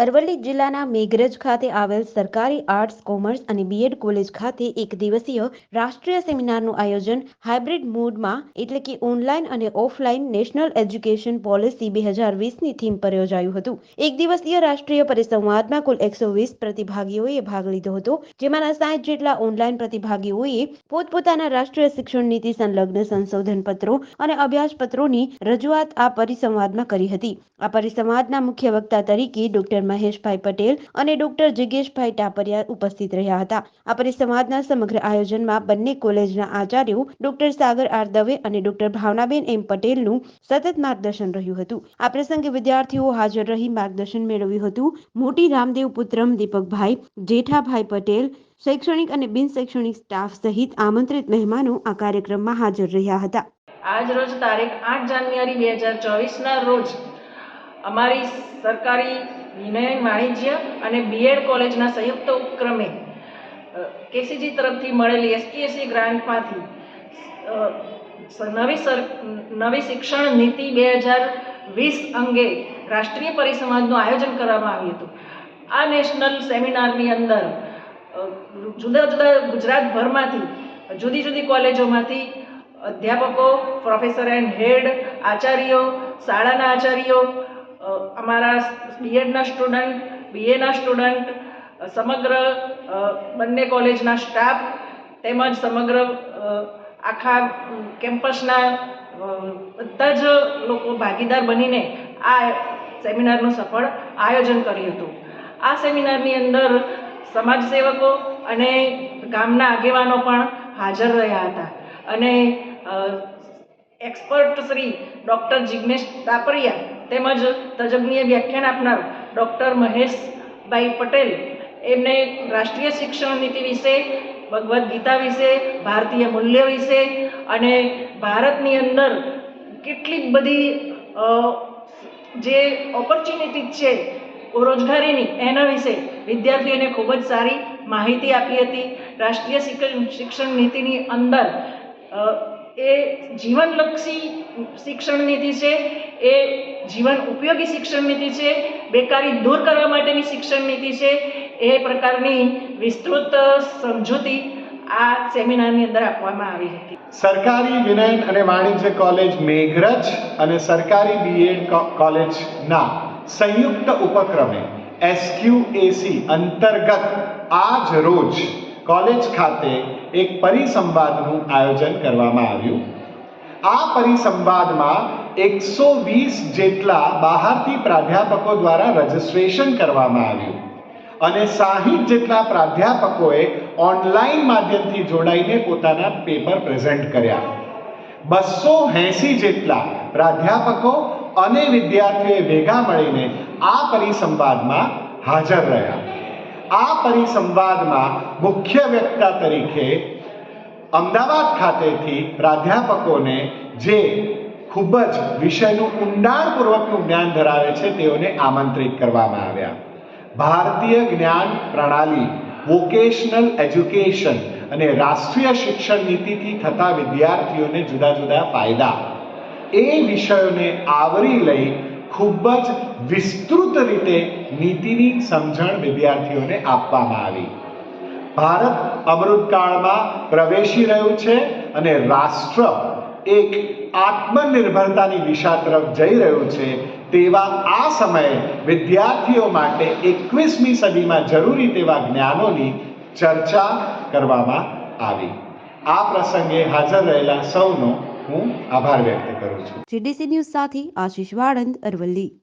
અરવલ્લી જિલ્લાના મેઘરજ ખાતે આવેલ સરકારી આર્ટ્સ, કોમર્સ અને બીએડ કોલેજ ખાતે એક દિવસીય રાષ્ટ્રીય સેમિનારનું આયોજન હાઇબ્રિડ મોડમાં એટલે કે ઓનલાઈન અને ઓફલાઈન નેશનલ એજ્યુકેશન પોલિસી બે હજાર વીસની થીમ પર યોજાયું હતું. એક દિવસીય રાષ્ટ્રીય પરિસંવાદમાં કુલ એકસો વીસ પ્રતિભાગીઓએ ભાગ લીધો હતો, જેમાંના સાઠ જેટલા ઓનલાઈન પ્રતિભાગીઓએ પોતપોતાના રાષ્ટ્રીય શિક્ષણ નીતિ સંલગ્ન સંશોધન પત્રો અને અભ્યાસ પત્રોની રજૂઆત આ પરિસંવાદમાં કરી હતી. આ પરિસંવાદના મુખ્ય વક્તા તરીકે ડોક્ટર મહેશભાઈ પટેલ અને ડોક્ટર જિગેશભાઈ ટાપરિયા ઉપસ્થિત રહ્યા હતા. આ પરિસંવાદના સમગ્ર આયોજનમાં બંને કોલેજના આચાર્યો ડોક્ટર સાગર આર દવે અને ડોક્ટર ભાવનાબેન એમ પટેલનું સતત માર્ગદર્શન રહ્યું હતું. આ પ્રસંગે વિદ્યાર્થીઓ હાજર રહી માર્ગદર્શન મેળવ્યું હતું. મોટી રામદેવ પુત્રમ, દીપકભાઈ જેઠાભાઈ પટેલ, શૈક્ષણિક અને બિન શૈક્ષણિક સ્ટાફ સહિત આમંત્રિત મહેમાનો આ કાર્યક્રમમાં હાજર રહ્યા હતા. આજ રોજ તારીખ આઠ જાન્યુઆરી બે હજાર ચોવીસના રોજ અમારી સરકારી વિનયન વાણિજ્ય અને બીએડ કોલેજના સંયુક્ત ઉપક્રમે કેસીજી તરફથી મળેલી એસટીએસસી ગ્રાન્ટમાંથી નવી સર, નવી શિક્ષણ નીતિ બે હજાર વીસ અંગે રાષ્ટ્રીય પરિસંવાદનું આયોજન કરવામાં આવ્યું હતું. આ નેશનલ સેમિનારની અંદર જુદા જુદા ગુજરાતભરમાંથી, જુદી જુદી કોલેજોમાંથી અધ્યાપકો, પ્રોફેસર એન્ડ હેડ, આચાર્યો, શાળાના આચાર્યો અમારા બીએડના સ્ટુડન્ટ બીએના સ્ટુડન્ટ સમગ્ર બંને કોલેજના સ્ટાફ તેમજ સમગ્ર આખા કેમ્પસના બધા જ લોકો ભાગીદાર બનીને આ સેમિનારનું સફળ આયોજન કર્યું હતું. આ સેમિનારની અંદર સમાજસેવકો અને ગામના આગેવાનો પણ હાજર રહ્યા હતા અને એક્સપર્ટ શ્રી ડૉક્ટર જિગ્નેશ તાપરિયા તેમજ તજજ્ઞીય વ્યાખ્યાન આપનાર ડૉક્ટર મહેશભાઈ પટેલ. એમને રાષ્ટ્રીય શિક્ષણ નીતિ વિશે, ભગવદ્ ગીતા વિશે, ભારતીય મૂલ્ય વિશે અને ભારતની અંદર કેટલી બધી જે ઓપોર્ચ્યુનિટી છે, રોજગારીની, એના વિશે વિદ્યાર્થીઓને ખૂબ જ સારી માહિતી આપી હતી. રાષ્ટ્રીય શિક્ષણ નીતિની અંદર એ જીવનલક્ષી શિક્ષણ નીતિ છે, એ જીવન ઉપયોગી શિક્ષણ નીતિ છે, બેકારી દૂર કરવા માટેની શિક્ષણ નીતિ છે, એ પ્રકારની વિસ્તૃત સમજૂતી આ સેમિનારની અંદર આપવામાં આવી હતી. સરકારી વિનયન અને વાણિજ્ય કોલેજ મેઘરજ અને સરકારી બીએડ કોલેજના સંયુક્ત ઉપક્રમે એસક્યુએસી અંતર્ગત આજ રોજ કોલેજ ખાતે એક પરિસંવાદનું આયોજન કરવામાં આવ્યું. આ પરિસંવાદમાં એકસો વીસ જેટલા બહારથી પ્રાધ્યાપકો દ્વારા રજિસ્ટ્રેશન કરવામાં આવ્યું અને સાહીઠ જેટલા પ્રાધ્યાપકોએ ઓનલાઈન માધ્યમથી જોડાઈને પોતાના પેપર પ્રેઝન્ટ કર્યા. બસો એંસી જેટલા પ્રાધ્યાપકો અને વિદ્યાર્થીઓએ ભેગા મળીને આ પરિસંવાદમાં હાજર રહ્યા. આ પરિસંવાદમાં મુખ્ય વક્તા તરીકે અમદાવાદ ખાતેથી પ્રાધ્યાપકોને જે ખૂબ જ વિષયનું ઊંડાણપૂર્વકનું જ્ઞાન ધરાવે છે, તેઓને આમંત્રિત કરવામાં આવ્યા. ભારતીય જ્ઞાન પ્રણાલી વોકેશનલ એજ્યુકેશન અને રાષ્ટ્રીય શિક્ષણ નીતિથી થતા વિદ્યાર્થીઓને જુદા જુદા ફાયદા. એ વિષયોને આવરી લઈ ખૂબ જ વિસ્તૃત રીતે નીતિની સમજણ વિદ્યાર્થીઓને આપવામાં આવી. ભારત અમૃતકાળમાં પ્રવેશી રહ્યું છે અને રાષ્ટ્ર એક આત્મનિર્ભરતાની દિશા તરફ જઈ રહ્યું છે તેવા આ સમયે વિદ્યાર્થીઓ માટે એકવીસમી સદીમાં જરૂરી તેવા જ્ઞાનોની ચર્ચા કરવામાં આવી. આ પ્રસંગે હાજર રહેલા સૌનો હું આભાર વ્યક્ત કરું છું. જીડીસી ન્યૂઝ સાથે આશીષ વાળંદ અરવલ્લી.